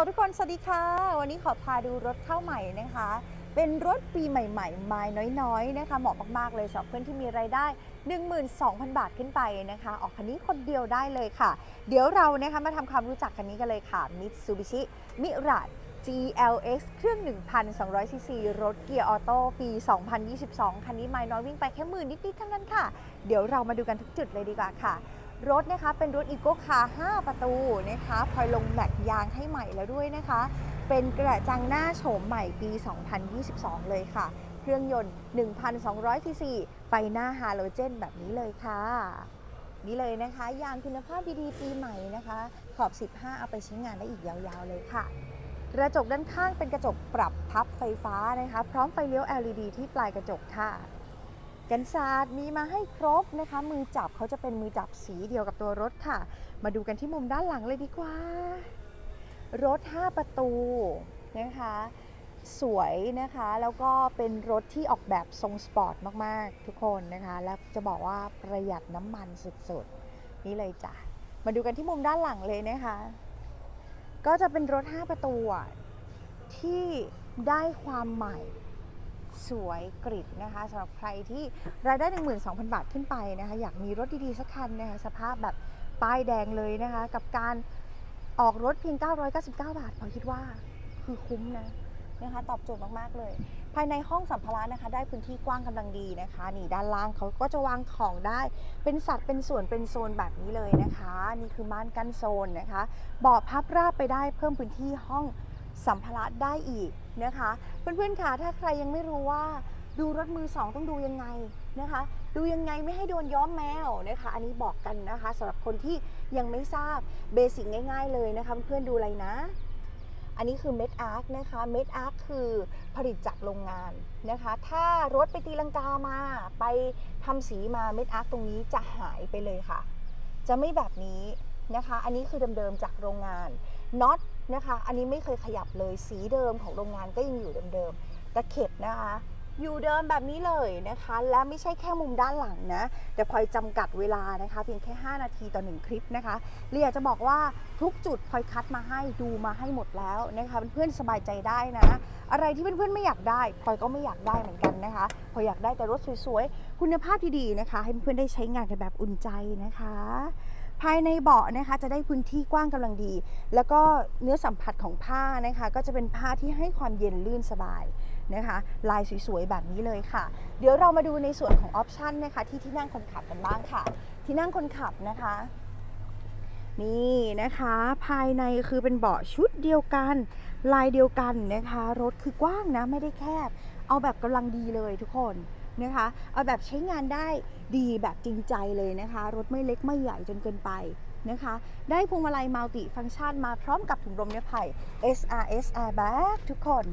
ลทุกคน สวัสดีค่ะ วันนี้ขอพาดูรถเข้าใหม่นะคะ เป็นรถปีใหม่ๆไม้น้อยๆนะคะ เหมาะมากๆเลยสำหรับเพื่อนที่มีรายได้ 12,000 บาทขึ้นไปนะคะ ออกคันนี้คนเดียวได้เลยค่ะ เดี๋ยวเรานะคะมาทำความรู้จักคันนี้กันเลยค่ะ Mitsubishi Mirage GLX เครื่อง 1,200 ซีซีรถเกียร์ออโต้ปี 2022 คันนี้ไม้น้อยวิ่งไปแค่หมื่นนิดๆเท่านั้นค่ะ เดี๋ยวเรามาดูกันทุกจุดเลยดีกว่าค่ะ รถนะคะเป็นรถอีโก้คาร์5ประตูนะคะพลอยลงแม็กยางให้ใหม่แล้วด้วยนะคะ เป็นกระจังหน้าโฉมใหม่ปี 2022 เลยค่ะ เครื่องยนต์ 1,200ซีซีไฟหน้าฮาโลเจนแบบนี้เลยค่ะ นี่เลยนะคะ ยางคุณภาพดีๆปีใหม่นะคะ ขอบ 15 เอาไปใช้งานได้อีกยาวๆเลยค่ะกระจกด้านข้างเป็นกระจกปรับพับไฟฟ้านะคะ พร้อมไฟเลี้ยว LED ที่ปลายกระจกค่ะ กันศาสตร์มีมาให้ครบนะคะ มือจับเขาจะเป็นมือจับสีเดียวกับตัวรถค่ะ มาดูกันที่มุมด้านหลังเลยดีกว่า รถ 5 ประตูนะคะ สวยนะคะ แล้วก็เป็นรถที่ออกแบบทรงสปอร์ตมากๆ ทุกคนนะคะ และจะบอกว่าประหยัดน้ำมันสุดๆ นี่เลยจ้ะ มาดูกันที่มุมด้านหลังเลยนะคะ ก็จะเป็นรถ 5 ประตูที่ได้ความใหม่ สวยกริบนะคะสำหรับใครที่รายได้ 12,000 บาทขึ้นไปนะคะอยากมีรถดีๆสักคันนะคะสภาพแบบป้ายแดงเลยนะคะกับการออกรถเพียง 999 บาทพอคิดว่าคือคุ้มนะนะคะตอบโจทย์มากๆเลย ภายในห้องสัมภาระนะคะ ได้พื้นที่กว้างกำลังดีนะคะนี่ด้านล่างเขาก็จะวางของได้เป็นสัดเป็นส่วนเป็นโซนแบบนี้เลยนะคะ นี่คือม่านกั้นโซนนะคะเบาะพับราบไปได้เพิ่มพื้นที่ห้อง สัมภาระได้อีกนะคะ เพื่อนๆคะถ้าใครยังไม่รู้ว่าดูรถมือสองต้องดูยังไงนะคะ ดูยังไงไม่ให้โดนย้อมแมวนะคะ อันนี้บอกกันนะคะสำหรับคนที่ยังไม่ทราบเบสิกง่าย ๆ เลยนะคะเพื่อนๆดูอะไรนะอันนี้คือเม็ดอาร์คนะคะเม็ดอาร์คคือผลิตจากโรงงานนะคะ ถ้ารถไปตีลังกามาไปทำสีมาเม็ดอาร์คตรงนี้จะหายไปเลยค่ะ จะไม่แบบนี้นะคะ อันนี้คือเดิมๆจากโรงงานน็อต นะคะ อันนี้ไม่เคยขยับเลยสีเดิมของโรงงานก็ยังอยู่เดิมๆตะเข็บนะคะ อยู่เดิมแบบนี้เลยนะคะ และไม่ใช่แค่มุมด้านหลังนะแต่พลอยจำกัดเวลานะคะ เพียงแค่ 5 นาทีต่อหนึ่งคลิปนะคะเรียกจะบอกว่าทุกจุดพลอยคัดมาให้ดูมาให้หมดแล้วนะคะเพื่อนๆสบายใจได้นะ อะไรที่เพื่อนๆไม่อยากได้พลอยก็ไม่อยากได้เหมือนกันนะคะพลอยอยากได้แต่รถสวยๆ คุณภาพที่ดีนะคะ ให้เพื่อนๆได้ใช้งานกันแบบอุ่นใจนะคะ ภายในเบาะนะคะจะได้พื้นที่กว้างกำลังดี แล้วก็เนื้อสัมผัสของผ้านะคะ ก็จะเป็นผ้าที่ให้ความเย็นลื่นสบายนะคะ ลายสวยๆ แบบนี้เลยค่ะ เดี๋ยวเรามาดูในส่วนของออปชันนะคะ ที่ที่นั่งคนขับกันบ้างค่ะ ที่นั่งคนขับนะคะนี่นะคะภายในคือเป็นเบาะชุดเดียวกัน ลายเดียวกันนะคะ รถคือกว้างนะไม่ได้แคบ เอาแบบกำลังดีเลยทุกคน นะคะ เอาแบบใช้งานได้ดีแบบจริงใจเลยนะคะ รถไม่เล็กไม่ใหญ่จนเกินไปนะคะ ได้พวงมาลัยมัลติฟังก์ชันมาพร้อมกับถุงลมนิรภัย SRS Airbag ทุกคน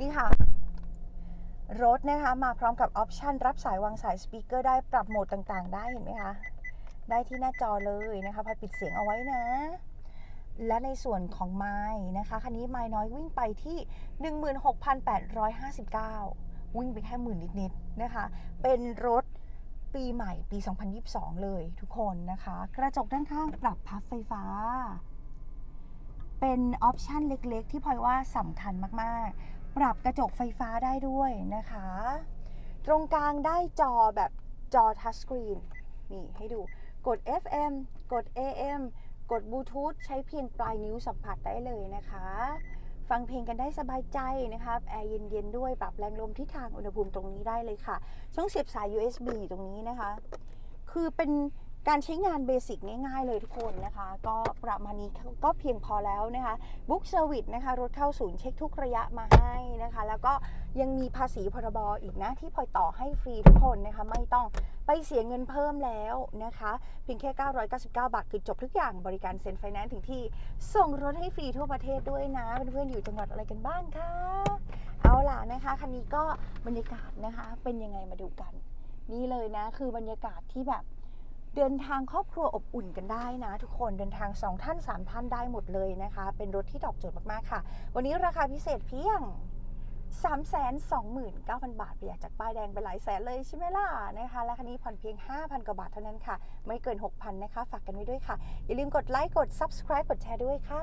นี่ค่ะ รถนะคะมาพร้อมกับออปชันรับสายวางสายสปีกเกอร์ได้ปรับโหมดต่างๆ ได้เห็นไหมคะ ได้ที่หน้าจอเลยนะคะพอปิดเสียงเอาไว้นะและในส่วนของไม้นะคะ คันนี้ไม้น้อยวิ่งไปที่ 16,859 วิ่งไปแค่หมื่นนิดๆนะคะ เป็นรถปีใหม่ปี 2022 เลยทุกคนนะคะ กระจกด้านข้างปรับพับไฟฟ้า เป็นออปชันเล็กๆ ที่พลอยว่าสำคัญมากๆ ปรับกระจกไฟฟ้าได้ด้วยนะคะ ตรงกลางได้จอแบบจอทัชสกรีนนี่ให้ดูกด FM กด AM กดบลูทูธใช้เพียงปลายนิ้วสัมผัสได้เลยนะคะ ฟังเพลงกันได้สบายใจนะคะแอร์เย็นๆด้วยปรับแรงลมทิศทางอุณหภูมิตรงนี้ได้เลยค่ะ ช่องเสียบสาย USB อยู่ตรงนี้นะคะ คือเป็น การใช้งานเบสิกง่ายๆเลยทุกคนนะคะ ก็ประมาณนี้ก็เพียงพอแล้วนะคะบุ๊กเซอร์วิสนะคะรถเข้าศูนย์เช็คทุกระยะมาให้นะคะ แล้วก็ยังมีภาษีพรบอีกนะ ที่พลอยต่อให้ฟรีทุกคนนะคะ ไม่ต้องไปเสียเงินเพิ่มแล้วนะคะ เพียงแค่ 999 บาท คือจบทุกอย่างบริการเซ็นไฟแนนซ์ถึงที่ส่งรถให้ฟรีทั่วประเทศด้วยนะ เพื่อนๆอยู่จังหวัดอะไรกันบ้างคะ เอาล่ะนะคะ คันนี้ก็บรรยากาศนะคะ เป็นยังไงมาดูกัน นี่เลยนะ คือบรรยากาศที่แบบ เดินทางครอบครัวอบอุ่นกันได้นะทุกคนเดินทาง 2 ท่าน 3 ท่านได้หมดเลยนะคะ เป็นรถที่ตอบโจทย์มาก ๆ ค่ะ วันนี้ราคาพิเศษเพียง 329,000 บาทประหยัดจากป้ายแดงไปหลายแสนเลยใช่ไหมล่ะนะคะและคันนี้ผ่อนเพียง 5,000 กว่าบาทเท่านั้นค่ะ ไม่เกิน 6,000 นะคะ ฝากกันไว้ด้วยค่ะ อย่าลืมกดไลค์กด subscribe กดแชร์ด้วยค่ะ